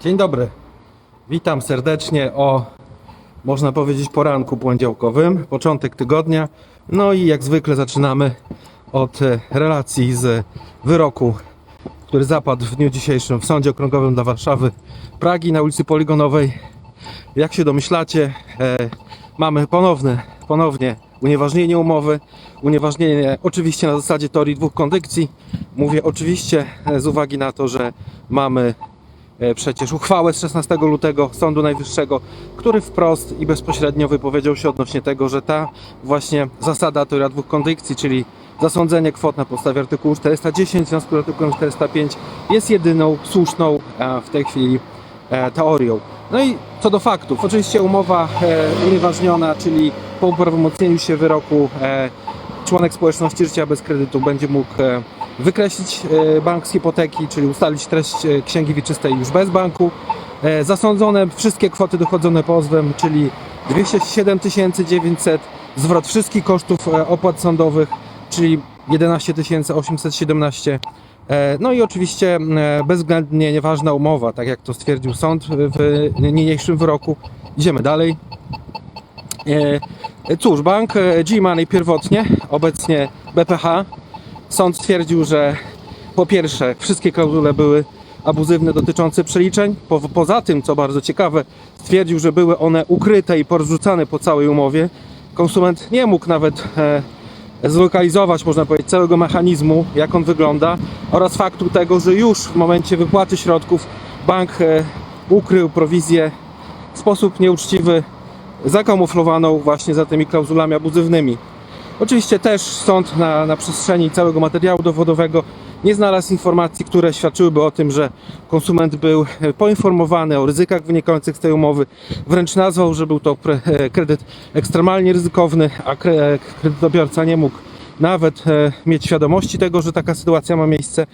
Dzień dobry. Witam serdecznie o, można powiedzieć, poranku poniedziałkowym, początek tygodnia. No i jak zwykle zaczynamy od e, relacji z wyroku, który zapadł w dniu dzisiejszym w Sądzie Okręgowym dla Warszawy Pragi na ulicy Poligonowej. Jak się domyślacie, e, mamy ponowne, ponownie unieważnienie umowy. Unieważnienie oczywiście na zasadzie teorii dwóch kondycji. Mówię oczywiście e, z uwagi na to, że mamy przecież uchwałę z 16 lutego Sądu Najwyższego, który wprost i bezpośrednio wypowiedział się odnośnie tego, że ta właśnie zasada teoria dwóch kondycji, czyli zasądzenie kwot na podstawie artykułu 410 w związku z artykułem 405 jest jedyną słuszną e, w tej chwili e, teorią. No i co do faktów, oczywiście umowa e, unieważniona, czyli po uprawomocnieniu się wyroku e, członek społeczności życia bez kredytu będzie mógł e, wykreślić e, bank z hipoteki, czyli ustalić treść e, księgi wieczystej już bez banku. E, Zasądzone wszystkie kwoty dochodzone pozwem, czyli 207 900, zwrot wszystkich kosztów opłat sądowych, czyli 11 817. E, No i oczywiście bezwzględnie nieważna umowa, tak jak to stwierdził sąd w niniejszym wyroku. Idziemy dalej. Cóż, bank G-Money pierwotnie, obecnie BPH, sąd stwierdził, że po pierwsze wszystkie klauzule były abuzywne dotyczące przeliczeń. Po, poza tym, co bardzo ciekawe, stwierdził, że były one ukryte i porzucane po całej umowie. Konsument nie mógł nawet e, zlokalizować, można powiedzieć, całego mechanizmu, jak on wygląda oraz faktu tego, że już w momencie wypłaty środków bank e, ukrył prowizję w sposób nieuczciwy zakamuflowaną właśnie za tymi klauzulami abuzywnymi. Oczywiście też sąd na, na przestrzeni całego materiału dowodowego nie znalazł informacji, które świadczyłyby o tym, że konsument był poinformowany o ryzykach wynikających z tej umowy. Wręcz nazwał, że był to e, kredyt ekstremalnie ryzykowny, a e, kredytobiorca nie mógł nawet e, mieć świadomości tego, że taka sytuacja ma miejsce.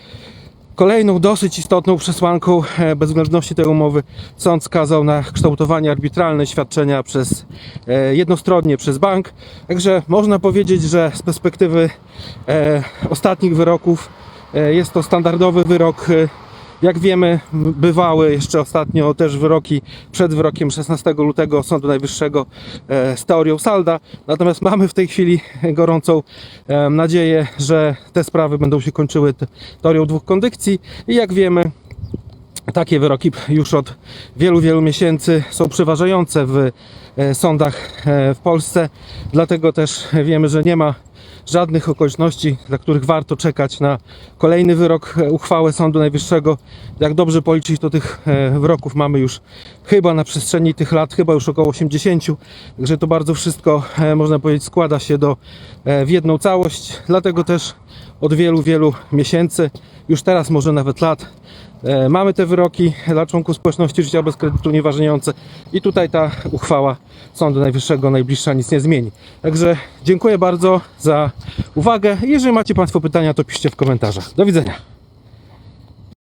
Kolejną dosyć istotną przesłanką e, bezwzględności tej umowy sąd skazał na kształtowanie arbitralne świadczenia przez e, jednostronnie przez bank. Także można powiedzieć, że z perspektywy e, ostatnich wyroków jest to standardowy wyrok. Jak wiemy, bywały jeszcze ostatnio też wyroki przed wyrokiem 16 lutego Sądu Najwyższego e, z teorią salda. Natomiast mamy w tej chwili gorącą e, nadzieję, że te sprawy będą się kończyły te- teorią dwóch kondycji. I jak wiemy, takie wyroki już od wielu, wielu miesięcy są przeważające w e, sądach e, w Polsce. Dlatego też wiemy, że nie ma żadnych okoliczności, dla których warto czekać na kolejny wyrok, e, uchwałę Sądu Najwyższego. Jak dobrze policzyć, to tych wyroków mamy już chyba na przestrzeni tych lat, chyba już około 80. Także to bardzo wszystko, można powiedzieć, składa się do, w jedną całość. Dlatego też od wielu, wielu miesięcy, już teraz może nawet lat, E, Mamy te wyroki dla członków społeczności życia bez kredytu nieważniejące i tutaj ta uchwała Sądu Najwyższego najbliższa nic nie zmieni. Także dziękuję bardzo za uwagę. Jeżeli macie Państwo pytania, to piszcie w komentarzach. Do widzenia.